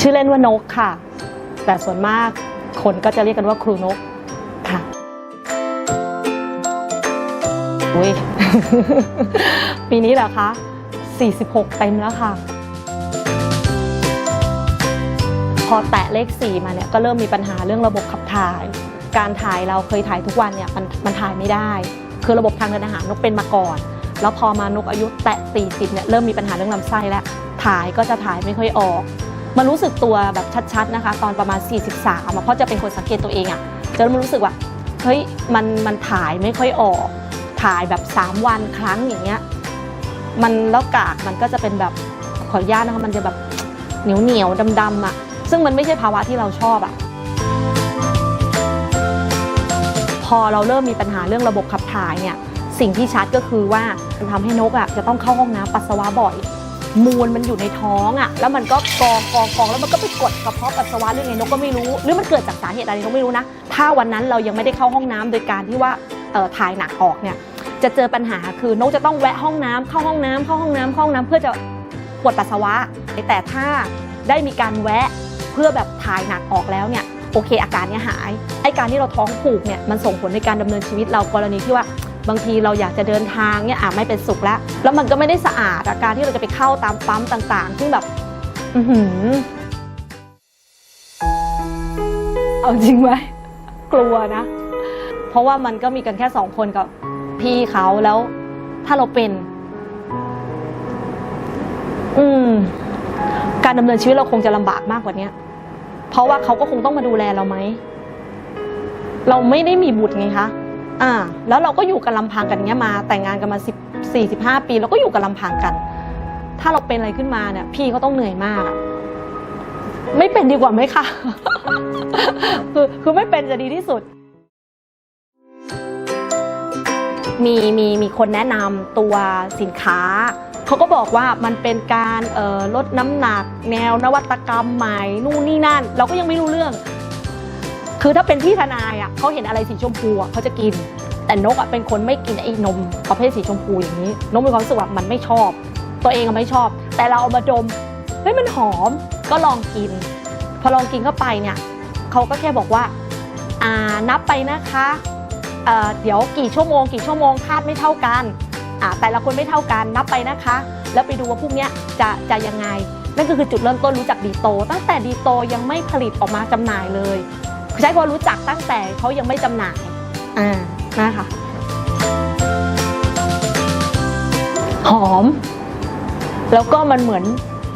ชื่อเล่นว่านกค่ะ แต่ส่วนมากคนก็จะเรียกกันว่าครูนกค่ะอุ้ยปีนี้เหรอคะ 46 เต็มแล้วค่ะ พอแตะเลข 4 มาเนี่ยก็เริ่มมีปัญหาเรื่องระบบขับถ่าย การถ่ายเราเคยถ่ายทุกวันเนี่ยมันมันถ่ายไม่ได้ คือระบบทางเดินอาหารนกเป็นมาก่อน แล้วพอมานกอายุแตะ 40 เนี่ยเริ่มมีปัญหาเรื่องลำไส้แล้วถ่ายก็จะถ่ายไม่ค่อยออก มันรู้สึกตัวแบบชัดๆนะคะ ตอนประมาณ 43อะเพราะจะเป็นคนสังเกตตัวเองอะจะเริ่มรู้สึกว่าเฮ้ยมันมันถ่ายไม่ค่อยออก ถ่ายแบบ 3 วันครั้งอย่างเงี้ยมันแล้วกากมันก็จะเป็นแบบขออนุญาตนะคะมันจะแบบเหนียวเหนียวๆดำๆอะซึ่งมันไม่ใช่ภาวะที่เราชอบอะพอเราเริ่มมีปัญหาเรื่องระบบขับถ่ายเนี่ยสิ่งที่ชัดก็คือว่ามันทำให้นกอะจะต้องเข้าห้องน้ำปัสสาวะบ่อย มูลมันอยู่ในท้องอะแล้วมันก็กองกองกองแล้วมันก็ไปกดกระเพาะปัสสาวะหรือไงนกก็ไม่รู้ หรือมันเกิดจากสาเหตุอะไรนกไม่รู้นะ ถ้าวันนั้นเรายังไม่ได้เข้าห้องน้ำโดยการที่ว่าเอ่อถ่ายหนักออกเนี่ย จะเจอปัญหาคือนกจะต้องแวะห้องน้ำเข้าห้องน้ำเข้าห้องน้ำเข้าห้องน้ำเพื่อจะปวดปัสสาวะ แต่ถ้าได้มีการแวะเพื่อแบบถ่ายหนักออกแล้วเนี่ยโอเคอาการเนี้ยหายไอการที่เราท้องผูกเนี่ยมันส่งผลในการดำเนินชีวิตเรากรณีที่ว่า บางทีเราอยากจะเดินทางเนี่ยอะไม่เป็นสุขแล้ว แล้วมันก็ไม่ได้สะอาดอาการที่เราจะไปเข้าตามปั๊มต่างๆที่แบบ อือหือ เอาจริงไหมกลัวนะ เพราะว่ามันก็มีกันแค่สองคนกับพี่เขาแล้ว ถ้าเราเป็น อืม การดำเนินชีวิตเราคงจะลำบากมากกว่านี้เพราะว่าเขาก็คงต้องมาดูแลเราไหม เราไม่ได้มีบุตรไงคะ อ่าแล้วเราก็อยู่กันลำพังกันเงี้ยมาแต่งงานกันมาสิบสี่สิบห้าปีเราก็อยู่กันลำพังกัน ถ้าเราเป็นอะไรขึ้นมาเนี่ย พี่เขาต้องเหนื่อยมาก ไม่เป็นดีกว่าไหมคะคือคือไม่เป็นจะดีที่สุด มีมีมีคนแนะนำตัวสินค้าเขาก็บอกว่ามันเป็นการลดน้ำหนัก แนวนวัตกรรมใหม่นู่นนี่นั่น เราก็ยังไม่รู้เรื่อง คือถ้าเป็นพี่ทนายอะเขาเห็นอะไรสีชมพูอะเขาจะกิน แต่นกอะเป็นคนไม่กินไอ้นมประเภทสีชมพูอย่างนี้ นกมีความรู้สึกว่ามันไม่ชอบ ตัวเองอะไม่ชอบ แต่เราเอามาดมเฮ้ยมันหอมก็ลองกิน พอลองกินเข้าไปเนี่ยเขาก็แค่บอกว่าอ่านับไปนะคะเอ่อเดี๋ยวกี่ชั่วโมง กี่ชั่วโมงธาตุไม่เท่ากันอ่าแต่ละคนไม่เท่ากันนับไปนะคะ แล้วไปดูว่าพวกเนี้ยจะจะยังไงนั่นก็คือจุดเริ่มต้นรู้จักดีโต ตั้งแต่ดีโตยังไม่ผลิตออกมาจำหน่ายเลย ใช้คำว่ารู้จักตั้งแต่เขายังไม่จำหน่ายอ่านะคะหอม แล้วก็มันเหมือน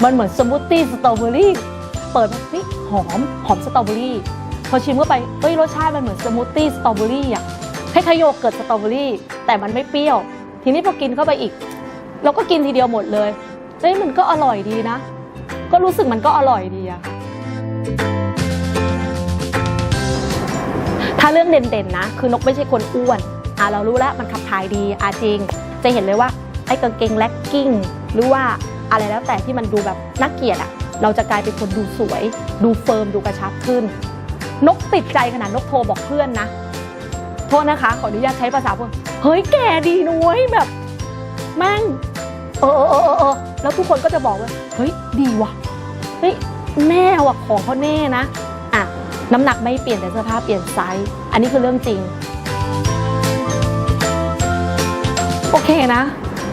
มันเหมือนสมูทตี้สตรอเบอรี่เปิดมานี่หอมหอมสตรอเบอรี่พอชิมเข้าไปเฮ้ยรสชาติมันเหมือนสมูทตี้สตรอเบอรี่อะคล้ายๆโยเกิร์ตสตรอเบอรี่แต่มันไม่เปรี้ยว ทีนี้พอกินเข้าไปอีก เราก็กินทีเดียวหมดเลยเฮ้ยมันก็อร่อยดีนะ ก็รู้สึกมันก็อร่อยดีอะค่ะ ถ้าเรื่องเด่นๆนะ คือนกไม่ใช่คนอ้วนอะเรารู้แล้วมันขับถ่ายดีอะจริง จะเห็นเลยว่าไอ้กางเกงแล็กกิ้งหรือว่าอะไรแล้วแต่ที่มันดูแบบน่าเกลียดอะเราจะกลายเป็นคนดูสวย ดูเฟิร์มดูกระชับขึ้น นกติดใจขนาดนกโทรบอกเพื่อนนะ โทษนะคะ ขออนุญาตใช้ภาษาเพื่อนเฮ้ยแกดีนุ้ยแบบแม่งเออเออเออเออเออแล้วทุกคนก็จะบอกว่าเฮ้ยดีว่ะเฮ้ยแน่ว่ะของเขาแน่นะอะ น้ำหนักไม่เปลี่ยนแต่เสื้อผ้าเปลี่ยนไซส์ อันนี้คือเรื่องจริง โอเคนะ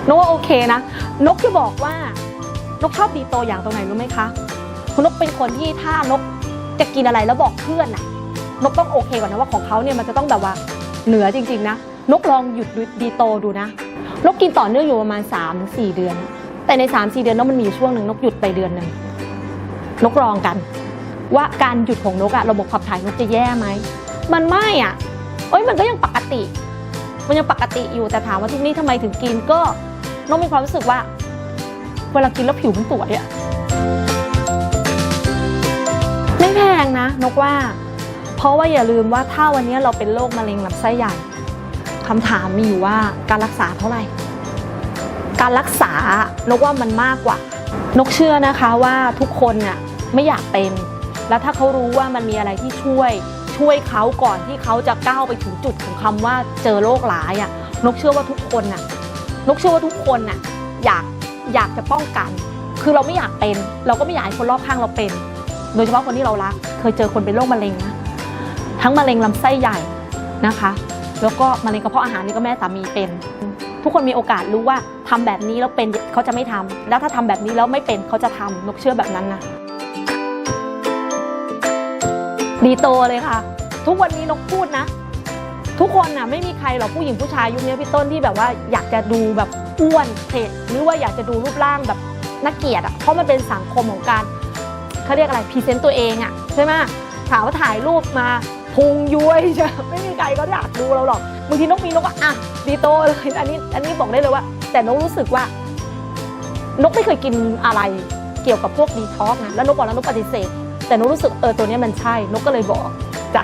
นกว่าโอเคนะ นกจะบอกว่านกชอบดีโตอย่างตรงไหนรู้ไหมคะคุณนกเป็นคนที่ถ้านกจะกินอะไรแล้วบอกเพื่อนน่ะ นกต้องโอเคก่อนนะว่าของเขาเนี่ยมันจะต้องแบบว่าเหนือจริง ๆ นะ นกลองหยุดดีโตดูนะ นกกินต่อเนื่องอยู่ประมาณ3 4เดือน แต่ใน3 4เดือนนกมันมีช่วงหนึ่งนกหยุดไปเดือนหนึ่งนกลองกัน ว่าการหยุดของนกอะระบบขับถ่ายนกจะแย่ไหมมันไม่อะเอ้ยมันก็ยังปกติ มันยังปกติอยู่แต่ถามว่าทุกนี้ทำไมถึงกินก็นกมีความรู้สึกว่า เวลากินแล้วผิวมันสวยอะไม่แพงนะนกว่า เพราะว่าอย่าลืมว่าถ้าวันนี้เราเป็นโรคมะเร็งลำไส้ใหญ่คำถามมีอยู่ว่าการรักษาเท่าไหร่ การรักษานกว่ามันมากกว่า นกเชื่อนะคะว่าทุกคนน่ะไม่อยากเป็น แล้วถ้าเขารู้ว่ามันมีอะไรที่ช่วยช่วยเขาก่อนที่เขาจะก้าวไปถึงจุดของคำว่าเจอโรคร้ายอะ่ะนกเชื่อว่าทุกคนน่ะนกเชื่อว่าทุกคนน่ะอยากอยากจะป้องกัน คือเราไม่อยากเป็น เราก็ไม่อยากให้คนรอบข้างเราเป็น โดยเฉพาะคนที่เรารัก เคยเจอคนเป็นโรคมะเร็งนะทั้งมะเร็งลำไส้ใหญ่นะคะ แล้วก็มะเร็งกระเพาะอาหารนี่ก็แม่สามีเป็น ทุกคนมีโอกาสรู้ว่าทำแบบนี้แล้วเป็นเขาจะไม่ทำแล้วถ้าทำแบบนี้แล้วไม่เป็นเขาจะทำนกเชื่อแบบนั้นนะ ดีโตเลยค่ะ ทุกวันนี้นกพูดนะ ทุกคนน่ะไม่มีใครหรอกผู้หญิงผู้ชายยุคนี้พี่ต้นที่แบบว่าอยากจะดูแบบอ้วนเผ็ดหรือว่าอยากจะดูรูปร่างแบบน่าเกลียดอะเพราะมันเป็นสังคมของการเขาเรียกอะไรพรีเซนต์ตัวเองอะใช่ไหมถามว่าถ่ายรูปมาพุงย้วยจะไม่มีใครก็อยากดูเราหรอกบางทีนกมีนกอะดีโตเลยอันนี้อันนี้บอกได้เลยว่า แต่นกรู้สึกว่า นกไม่เคยกินอะไรเกี่ยวกับพวกดีท็อกนะแล้วนกบอกแล้วนกปฏิเสธ แต่นุรู้สึกเออตัวนี้มันใช่นกก็เลยบอกจ้ะ